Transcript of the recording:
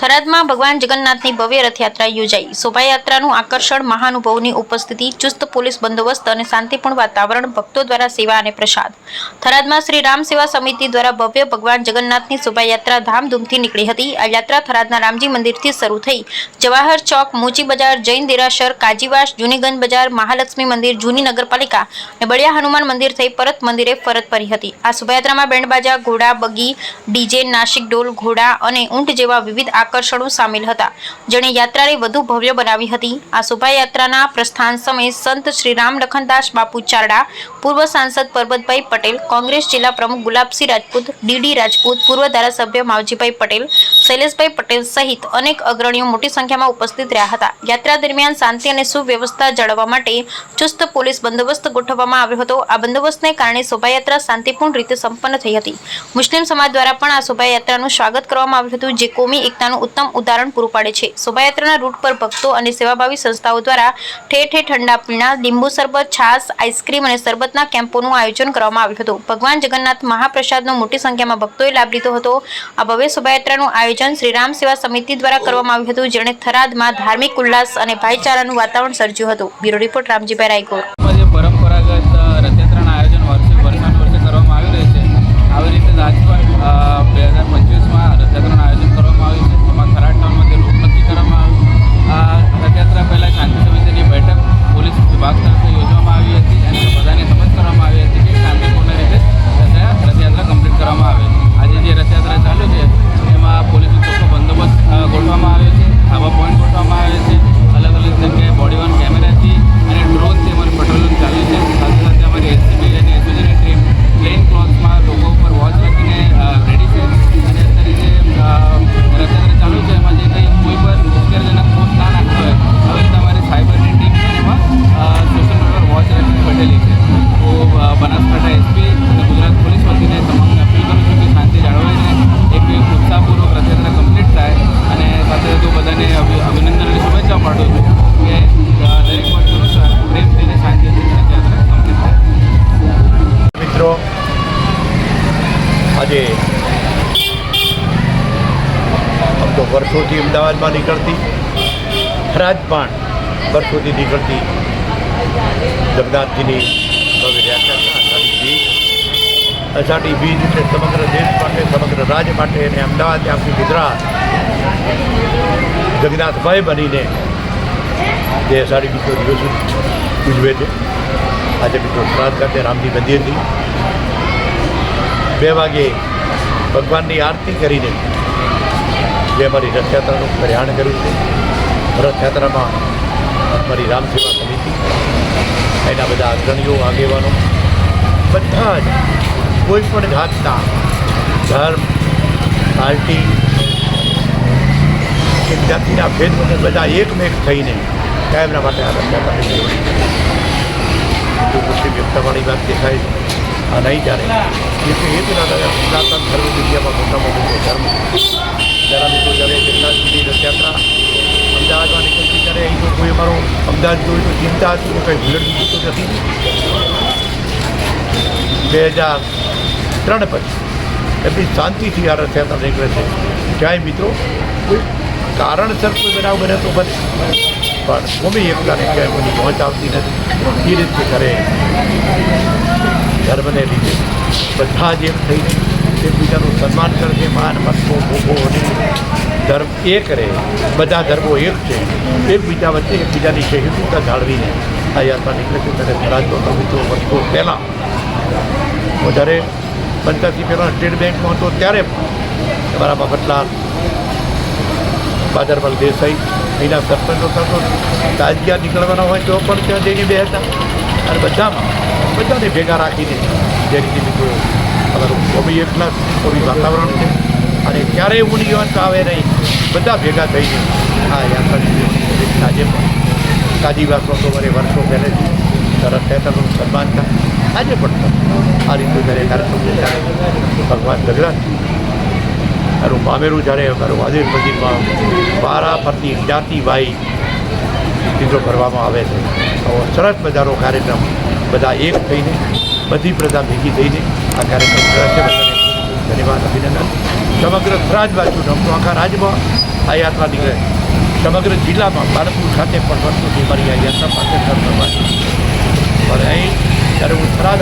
થરાદમાં ભગવાન જગન્નાથની ભવ્ય રથયાત્રા યોજાઈ. શોભાયાત્રાનું આકર્ષણ, મહાનુભવની ઉપસ્થિતિ, ચુસ્ત પોલીસ બંદોબસ્ત અને શાંતિપૂર્ણ વાતાવરણ ભક્તો દ્વારા સેવા અને પ્રસાદ. થરાદમાં શ્રી રામ સેવા સમિતિ દ્વારા ભવ્ય ભગવાન જગન્નાથની શોભાયાત્રા ધામધૂમથી નીકળી હતી. આ યાત્રા થરાદના રામજી મંદિરથી શરૂ થઈ. જવાહર ચોક, મોચી બજાર, જૈન દેરાસર, કાજીવાસ, જૂનીગંજ બજાર, મહાલક્ષ્મી મંદિર, જૂની નગરપાલિકા અને બળિયા હનુમાન મંદિર થઈ પરત મંદિરે પરત ફરી હતી. આ શોભાયાત્રામાં બેન્ડબાજા, ઘોડા, બગી, ડીજે નાશિક ઢોલ, ઘોડા અને ઊંટ જેવા વિવિધ આકર્ષણો સામેલ હતા. જેણે યાત્રાને વધુ ભવ્ય બનાવી હતી. આ શોભાયાત્રાના પ્રસ્થાન સમયે સંત શ્રી રામ લખનદાસ બાપુ ચારડા, પૂર્વ સાંસદ પરબતભાઈ પટેલ, કોંગ્રેસ જિલ્લા પ્રમુખ ગુલાબસિંહ રાજપૂત, ડીડી રાજપૂત, પૂર્વ ધારાસભ્ય માવજીભાઈ પટેલ, શૈલેષભાઈ પટેલ સહિત અનેક અગ્રણીઓ મોટી સંખ્યામાં ઉપસ્થિત રહ્યા હતા. યાત્રા દરમિયાન શાંતિ અને સુવ્યવસ્થા જાળવવા માટે ચુસ્ત પોલીસ બંદોબસ્ત ગોઠવવામાં આવ્યો હતો. આ બંદોબસ્તને કારણે શોભાયાત્રા શાંતિપૂર્ણ રીતે સંપન્ન થઈ હતી. મુસ્લિમ સમાજ દ્વારા પણ આ શોભાયાત્રાનું સ્વાગત કરવામાં આવ્યું હતું, જે કોમી એકતાનું ઉત્તમ ઉદાહરણ પૂરું પાડે છે. શોભાયાત્રાના રૂટ પર ભક્તો અને સેવાભાવી સંસ્થાઓ દ્વારા ઠેર ઠેર ઠંડા પીણા, લીંબુ શરબત, છાશ, આઈસ્ક્રીમ અને શરબતના કેમ્પોનું આયોજન કરવામાં આવ્યું હતું. ભગવાન જગન્નાથ મહાપ્રસાદનો મોટી સંખ્યામાં ભક્તોએ લાભ લીધો હતો. આ ભવ્ય શોભાયાત્રાનું આયોજન શ્રી રામ સેવા સમિતિ દ્વારા કરવામાં આવ્યું હતું, જેણે થરાદમાં ધાર્મિક ઉલ્લાસ અને ભાઈચારાનું વાતાવરણ સર્જ્યું હતું. Bureau report Ramjibhai Raygor. જે રથયાત્રા ચાલુ છે એમાં પોલીસનો ચોખ્ખો બંદોબસ્ત ગોઠવવામાં આવ્યો છે. આજે આમ તો વર્ષોથી અમદાવાદમાં નીકળતી થરાદ પણ વર્ષોથી નીકળતી જગન્નાથજીની અષાઢી બીજ છે સમગ્ર દેશ માટે, સમગ્ર રાજ્ય માટે અને અમદાવાદ, આખી ગુજરાત જગન્નાથભાઈ બનીને જે અષાઢી બીજો દિવસ ઉજવે છે. આજે મિત્રો શ્રાદ્ધ ખાતે રામજી મંદિરથી બે વાગે ભગવાનની આરતી કરીને જે અમારી રથયાત્રાનું પ્રયાણ કર્યું છે. રથયાત્રામાં અમારી રામ સેવા સમિતિ, એના બધા અગ્રણીઓ, આગેવાનો, બધા જ કોઈ પણ જાતના ધર્મ, પાર્ટી કે જાતિના ભેદ બધા એકમેક થઈને કાયમના માટે આ રથયાત્રા મુસ્લિમ એકતાવાળી વાત દેખાય છે. નહીં ચાલે. એટલે એ જ ના સનાતન ધર્મ દુનિયામાં મોટામાં મોટો ધર્મ જરા મિત્રો જ્યારે જગન્નાથજીની રથયાત્રા અમદાવાદમાં નીકળતી, ત્યારે અહીં તો કોઈ અમારો અમદાવાદ જોયું તો ચિંતા હતી તો કંઈ ભૂલડ બીજું તો નથી? બે હજાર ત્રણ પછી એટલી શાંતિથી આ રથયાત્રા નીકળે છે. ક્યાંય મિત્રો? કોઈ કારણસર કોઈ બનાવ બને તો બને. પણ કોમી એકતાને ક્યાંય કોઈની પહોંચ આવતી નથી. એ રીતે કરે. ધર્મને લીધે બધા જ એક થઈને એકબીજાનું સન્માન કરશે માન મતકો ભોગો ધર્મ એક રહે. બધા ધર્મો એક છે. એકબીજા વચ્ચે એકબીજાની સહિષ્ણુતા જાળવીને આ યાત્રા નીકળે છે. ત્યારે થરાદનો તો વર્ષો પહેલાં હું જ્યારે પંચાસી પહેલાં સ્ટેટ બેંકમાં હતો, ત્યારે અમારા મફતલાલ બાદરમલ દેસાઈ અહીંના સરપંચો થતો તાજગીયા નીકળવાના હોય તો પણ ત્યાં જઈને બે હતા અને બધામાં બધાને ભેગા રાખીને જે રીતે મિત્રો અમારું કોમી એકલા કોમી વાતાવરણ છે અને ક્યારેય ઊંડી વાત આવે નહીં બધા ભેગા થઈને આ યાત્રા નીકળે છે. આજે પણ કાજીવાસનો તો મારે વર્ષો પહેલેથી તરત થેતરનું સન્માન થાય આજે પણ આ રીતે જ્યારે કાર્યક્રમ ભગવાન જગન્નાથ મારું મામેરું જ્યારે મારું વાદેર મંદિરમાં બારા પરથી જ્ઞાતિભાઈ ચિત્રો કરવામાં આવે છે સરસ મજાનો કાર્યક્રમ બધા એક થઈને બધી પ્રજા ભેગી થઈને આ કાર્યક્રમ કરે છે. ધન્યવાદ, અભિનંદન. સમગ્ર થરાદ બાજુ આમ આખા રાજ્યમાં આ યાત્રા નીકળે. સમગ્ર જિલ્લામાં બાળકપુર ખાતે પણ વર્ષોથી મારી આ યાત્રા પાસે પણ અહીં જ્યારે હું થરાદ